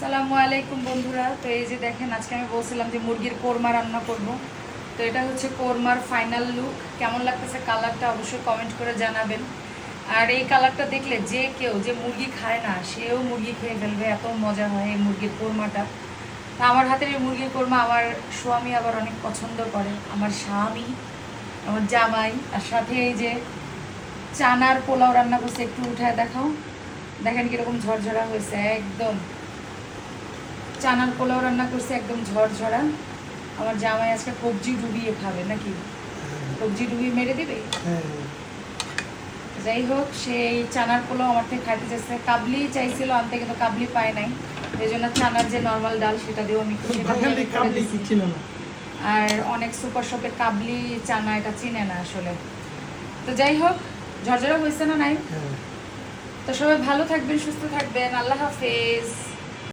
সালামু আলাইকুম বন্ধুরা। তো এই যে দেখেন, আজকে আমি বলছিলাম যে মুরগির কোরমা রান্না করব। তো এটা হচ্ছে কোরমার ফাইনাল লুক কেমন লাগতেছে কালারটা অবশ্যই কমেন্ট করে জানাবেন। আর এই কালারটা দেখলে যে কেউ, যে মুরগি খায় না, সেও মুরগি খেয়ে ফেলবে, এত মজা হয় এই মুরগির কোরমাটা। তা আমার হাতের এই মুরগির কোরমা আমার স্বামী আবার অনেক পছন্দ করে। আমার স্বামী, আমার জামাই, আর সাথে এই যে চানার পোলাও রান্না করছে, একটু উঠায় দেখাও। দেখেন কীরকম ঝরঝরা হয়েছে, একদম। চানার পোলাও রান্না করছে একদম ঝরঝরা। আমার জামাই আজকে কবজি ডুবিয়ে খাবে নাকি? কবজি ডুবিয়ে মেরে দিবে? যাই হোক সেই চানার পোলাও আমার থেকে খাইতে চাইছে। কাবলি চাইছিল আনতে কিন্তু কাবলি পায় নাই। এই জন্য চানার যে নর্মাল ডাল সেটা দিয়েও আমি আর অনেক সুপার শপের কাবলি চানা এটা চিনে না আসলে। তো যাই হোক ঝরঝরা হয়েছে না নাই? হ্যাঁ। তো সবাই ভালো থাকবেন সুস্থ থাকবেন। আল্লাহ হাফেজ।